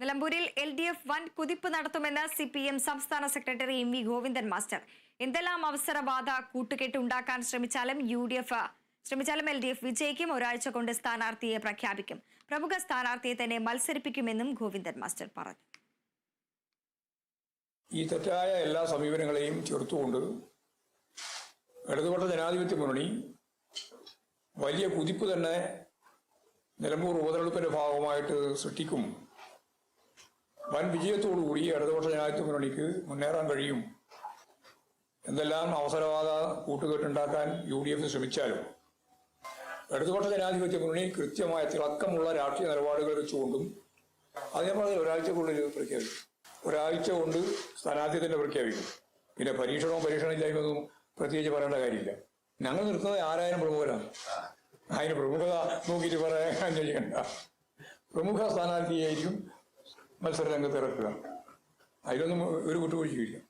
നിലമ്പൂരിൽ L D F വൻ കുതിപ്പ് നടത്തുമെന്ന് സി പി എം സംസ്ഥാന secretary M V Govindan master. എന്തെല്ലാം അവസരവാദ കൂട്ടുകെട്ട് ഉണ്ടാക്കാൻ ശ്രമിച്ചാലും യു ഡി എഫ് ശ്രമിച്ചാലും എൽ ഡി എഫ് വിജയിക്കും. ഒരാഴ്ച കൊണ്ട് സ്ഥാനാർത്ഥിയെ പ്രഖ്യാപിക്കും. പ്രമുഖ സ്ഥാനാർത്ഥിയെ തന്നെ മത്സരിപ്പിക്കുമെന്നും ഗോവിന്ദൻ മാസ്റ്റർ പറഞ്ഞു. ഈ തെറ്റായ എല്ലാ സമീപനങ്ങളെയും ചെറുത്തുകൊണ്ട് ഇടതുപക്ഷ ജനാധിപത്യ മുന്നണി വലിയ കുതിപ്പ് തന്നെ നിലമ്പൂർ ഉപതെരഞ്ഞെടുപ്പിന്റെ ഭാഗമായിട്ട് സൃഷ്ടിക്കും. വൻ വിജയത്തോടുകൂടി ഇടതുപക്ഷ ജനാധിപത്യ മുന്നണിക്ക് മുന്നേറാൻ കഴിയും. എന്തെല്ലാം അവസരവാദ കൂട്ടുകെട്ടുണ്ടാക്കാൻ യു ഡി എഫ് ശ്രമിച്ചാലും ഇടതുപക്ഷ ജനാധിപത്യ മുന്നണി കൃത്യമായ തിളക്കമുള്ള രാഷ്ട്രീയ നിലപാടുകൾ വെച്ചുകൊണ്ടും അതേപോലെ ഒരാഴ്ചക്കുള്ളിൽ പ്രഖ്യാപിക്കും. ഒരാഴ്ച കൊണ്ട് സ്ഥാനാർത്ഥി തന്നെ പ്രഖ്യാപിക്കും. പിന്നെ പരീക്ഷണവും പരീക്ഷണമില്ലായ്മൊന്നും പ്രത്യേകിച്ച് പറയേണ്ട കാര്യമില്ല. ഞങ്ങൾ നിർത്തുന്നത് ആരായാലും പ്രമുഖരാണ്. അതിന് പ്രമുഖത നോക്കിയിട്ട് പറയാൻ ചെയ്യണ്ട പ്രമുഖ സ്ഥാനാർത്ഥിയായിരിക്കും മത്സര രംഗത്ത് ഇറക്കുക. അതിലൊന്നും ഒരു വിട്ടുവീഴ്ചയില്ല